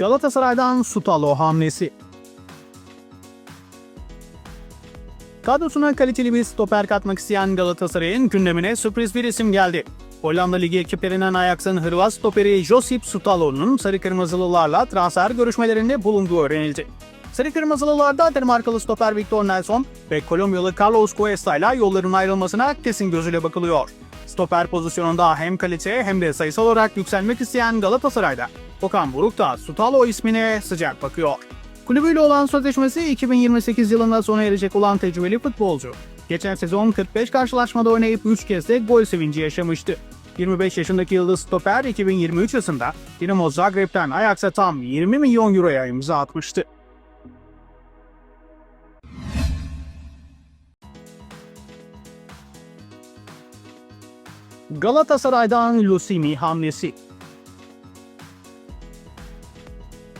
Galatasaray'dan Sutalo hamlesi. Kadrosuna kaliteli bir stoper katmak isteyen Galatasaray'ın gündemine sürpriz bir isim geldi. Hollanda Ligi ekiplerinden Ajax'ın Hırvat stoperi Josip Sutalo'nun Sarı Kırmızılılarla transfer görüşmelerinde bulunduğu öğrenildi. Sarı Kırmızılılarda Danimarkalı stoper Victor Nelson ve Kolombiyalı Carlos Cuesta ile yolların ayrılmasına kesin gözüyle bakılıyor. Stoper pozisyonunda hem kalite hem de sayısal olarak yükselmek isteyen Galatasaray'da Okan Buruk da Sutalo ismine sıcak bakıyor. Kulübüyle olan sözleşmesi 2028 yılında sona erecek olan tecrübeli futbolcu. Geçen sezon 45 karşılaşmada oynayıp 3 kez de gol sevinci yaşamıştı. 25 yaşındaki yıldız stoper 2023 yılında Dinamo Zagreb'ten Ajax'a tam 20 milyon euroya imza atmıştı. Galatasaray'dan Lusimi hamlesi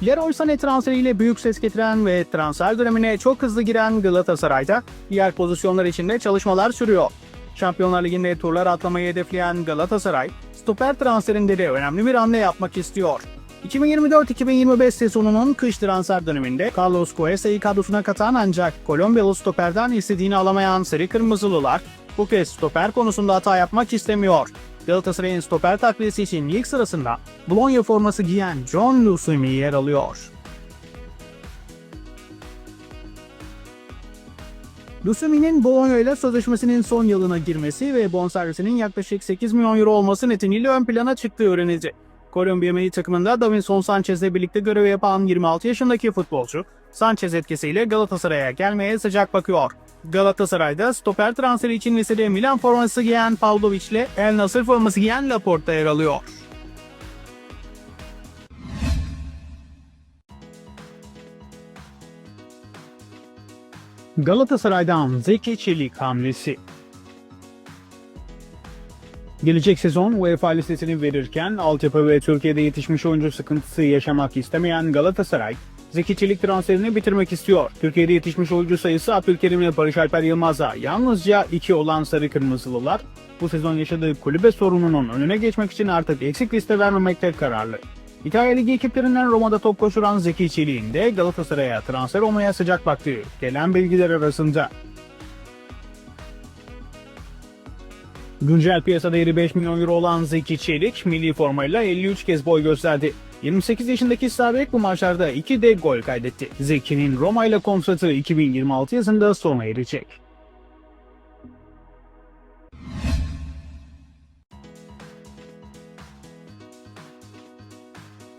Leroy Sané transferiyle büyük ses getiren ve transfer dönemine çok hızlı giren Galatasaray'da diğer pozisyonlar içinde çalışmalar sürüyor. Şampiyonlar Ligi'nde turlar atlamayı hedefleyen Galatasaray, stoper transferinde de önemli bir hamle yapmak istiyor. 2024-2025 sezonunun kış transfer döneminde Carlos Cuesta'yı kadrosuna katan ancak Kolombiyalı stoperden istediğini alamayan Sarı Kırmızılılar bu kez stoper konusunda hata yapmak istemiyor. Galatasaray'ın stoper takviyesi için ilk sırasında Bologna forması giyen John Lusumi yer alıyor. Lusumi'nin Bologna ile sözleşmesinin son yılına girmesi ve bonservisinin yaklaşık 8 milyon euro olması nedeniyle ön plana çıktığı öğrenildi. Kolombiya milli takımında Davinson Sanchez'le birlikte görev yapan 26 yaşındaki futbolcu, Sanchez etkisiyle Galatasaray'a gelmeye sıcak bakıyor. Galatasaray'da stoper transferi için listede Milan forması giyen Pavlovic ile El Nasır forması giyen Laporta yer alıyor. Galatasaray'dan Zeki Çelik hamlesi. Gelecek sezon UEFA listesini verirken altyapı ve Türkiye'de yetişmiş oyuncu sıkıntısı yaşamak istemeyen Galatasaray, Zeki Çelik transferini bitirmek istiyor. Türkiye'de yetişmiş oyuncu sayısı Abdülkerim ile Barış Alper Yılmaz'a yalnızca 2 olan Sarı Kırmızılılar, bu sezon yaşadığı kulübe sorununun önüne geçmek için artık eksik liste vermemekte kararlı. İtalya Ligi ekiplerinden Roma'da top koşuran Zeki Çelik'in de Galatasaray'a transfer olmaya sıcak baktığı gelen bilgiler arasında. Güncel piyasa değeri 5 milyon euro olan Zeki Çelik, milli formayla 53 kez boy gösterdi. 28 yaşındaki Sabek bu maçlarda 2 de gol kaydetti. Zeki'nin Roma ile kontratı 2026 yazında sona erecek.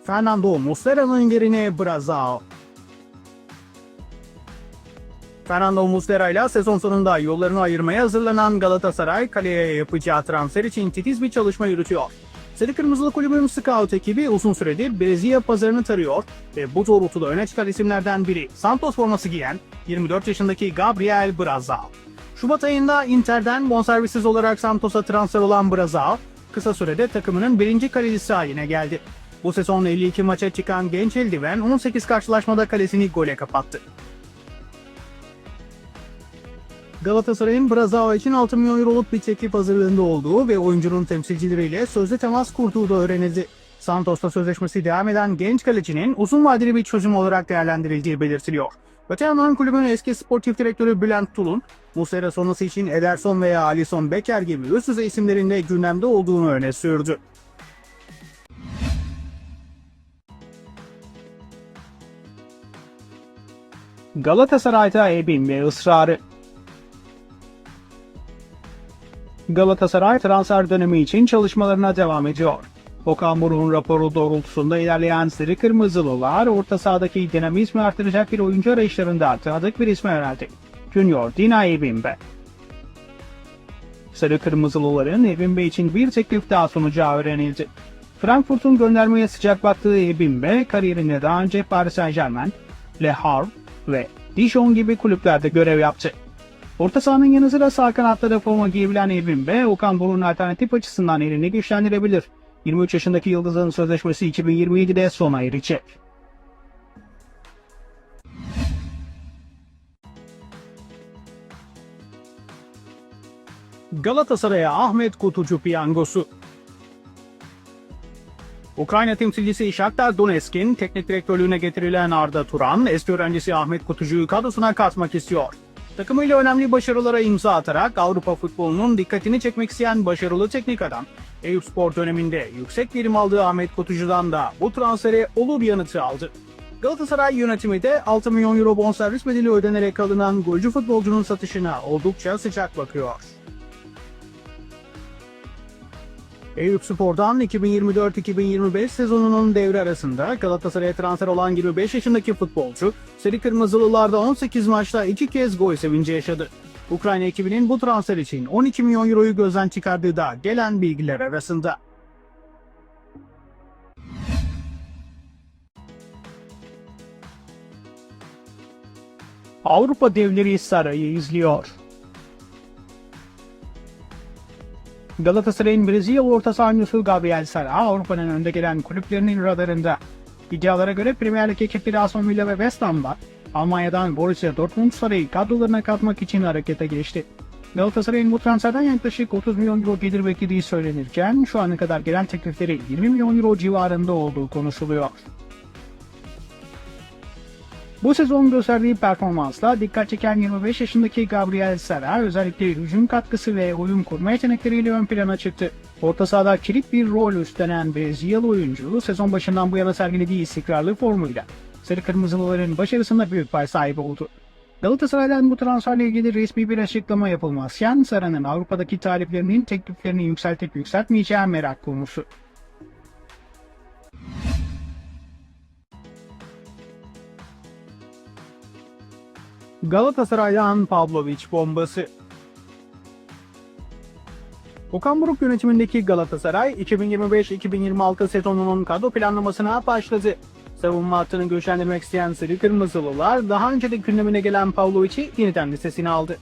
Fernando Muslera'nın yerine Brazao. Fernando Muslera ile sezon sonunda yollarını ayırmaya hazırlanan Galatasaray kaleye yapacağı transfer için titiz bir çalışma yürütüyor. Sarı Kırmızılı Kulübün Scout ekibi uzun süredir Brezilya pazarını tarıyor ve bu doğrultuda öne çıkan isimlerden biri Santos forması giyen 24 yaşındaki Gabriel Brazao. Şubat ayında Inter'den bonservissiz olarak Santos'a transfer olan Brazao, kısa sürede takımının birinci kalecisi haline geldi. Bu sezon 52 maça çıkan genç eldiven 18 karşılaşmada kalesini gole kapattı. Galatasaray'ın Brazao için 6 milyon euroluk bir teklif hazırlığında olduğu ve oyuncunun temsilcileriyle sözlü temas kurduğu da öğrenildi. Santos'ta sözleşmesi devam eden genç kalecinin uzun vadeli bir çözüm olarak değerlendirildiği belirtiliyor. Öte yandan kulübün eski sportif direktörü Bülent Tulun, Muslera sonrası için Ederson veya Alisson Becker gibi üst düzey isimlerin de gündemde olduğunu öne sürdü. Galatasaray'da Ebin ve ısrarı Galatasaray transfer dönemi için çalışmalarına devam ediyor. Okan Buruk'un raporu doğrultusunda ilerleyen Sarı Kırmızılılar orta sahadaki dinamizmi artıracak bir oyuncu arayışlarında tanıdık bir isme yöneldi. Junior Dina Ebimbe. Sarı Kırmızılıların Ebimbe için bir teklif daha sunacağı öğrenildi. Frankfurt'un göndermeye sıcak baktığı Ebimbe kariyerinde daha önce Paris Saint Germain, Le Havre ve Dijon gibi kulüplerde görev yaptı. Orta sahanın yanı sıra sağ kanatta da forma giyebilen Evin ve Okan Buruk'un alternatif açısından elini güçlendirebilir. 23 yaşındaki Yıldız'ın sözleşmesi 2027'de sona erecek. Galatasaray'a Ahmet Kutucu piyangosu Ukrayna temsilcisi Shakhtar Donetsk'in teknik direktörlüğüne getirilen Arda Turan, eski öğrencisi Ahmet Kutucu'yu kadrosuna katmak istiyor. Takımıyla önemli başarılara imza atarak Avrupa futbolunun dikkatini çekmek isteyen başarılı teknik adam, Eyüp Spor döneminde yüksek verim aldığı Ahmet Kutucu'dan da bu transfere olur yanıtı aldı. Galatasaray yönetimi de 6 milyon euro bonservis bedeli ödenerek alınan golcü futbolcunun satışına oldukça sıcak bakıyor. Eyüp Spor'dan 2024-2025 sezonunun devre arasında Galatasaray'a transfer olan 25 yaşındaki futbolcu, Seri Kırmızılılarda 18 maçta 2 kez gol sevinci yaşadı. Ukrayna ekibinin bu transfer için 12 milyon euroyu gözden çıkardığı da gelen bilgiler arasında. Avrupa devleri sarayı izliyor. Galatasaray'ın Brezilya orta sahancısı Gabriel Sara Avrupa'nın önde gelen kulüplerinin radarında. İddialara göre Premier Lig ekipleri Aston Villa ve West Ham'da Almanya'dan Borussia Dortmund Saray'ı kadrolarına katmak için harekete geçti. Galatasaray'ın bu transferden yaklaşık 30 milyon euro gelir beklediği söylenirken şu ana kadar gelen teklifleri 20 milyon euro civarında olduğu konuşuluyor. Bu sezon gösterdiği performansla dikkat çeken 25 yaşındaki Gabriel Sara özellikle hücum katkısı ve oyun kurma yetenekleriyle ön plana çıktı. Orta sahada kilit bir rol üstlenen Brezilyalı oyuncu sezon başından bu yana sergilediği istikrarlı formuyla Sarı Kırmızılıların başarısında büyük pay sahibi oldu. Galatasaray'dan bu transferle ilgili resmi bir açıklama yapılmazken Sara'nın Avrupa'daki taliplerinin tekliflerini yükseltip yükseltmeyeceği merak konusu. Galatasaray'dan Pavlovic bombası. Okan Buruk yönetimindeki Galatasaray 2025-2026 sezonunun kadro planlamasına başladı. Savunma hattını güçlendirmek isteyen Sarı Kırmızılılar daha önce de gündemine gelen Pavlovic'i yeniden listesine aldı.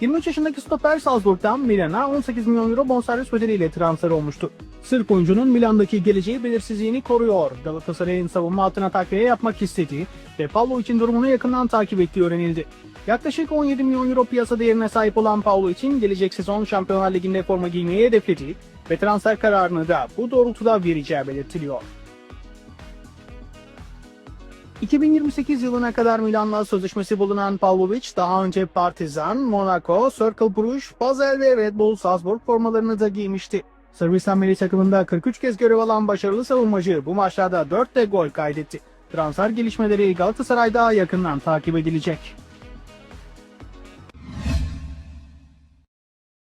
23 yaşındaki stoper Salzburg'dan Milan'a 18 milyon euro bonservis bedeliyle transfer olmuştu. Sırp oyuncunun Milan'daki geleceği belirsizliğini koruyor. Galatasaray'ın savunma hattına takviye yapmak istediği ve Pavlovic'in durumunu yakından takip ettiği öğrenildi. Yaklaşık 17 milyon euro piyasa değerine sahip olan Paulo için gelecek sezon Şampiyonlar Ligi'nde forma giymeyi hedeflediği ve transfer kararını da bu doğrultuda vereceği belirtiliyor. 2028 yılına kadar Milan'la sözleşmesi bulunan Pavlovic daha önce Partizan, Monaco, Cercle Bruges, Basel ve Red Bull Salzburg formalarını da giymişti. Sırbistan milli takımında 43 kez görev alan başarılı savunmacı bu maçlarda 4 de gol kaydetti. Transfer gelişmeleri Galatasaray'da yakından takip edilecek.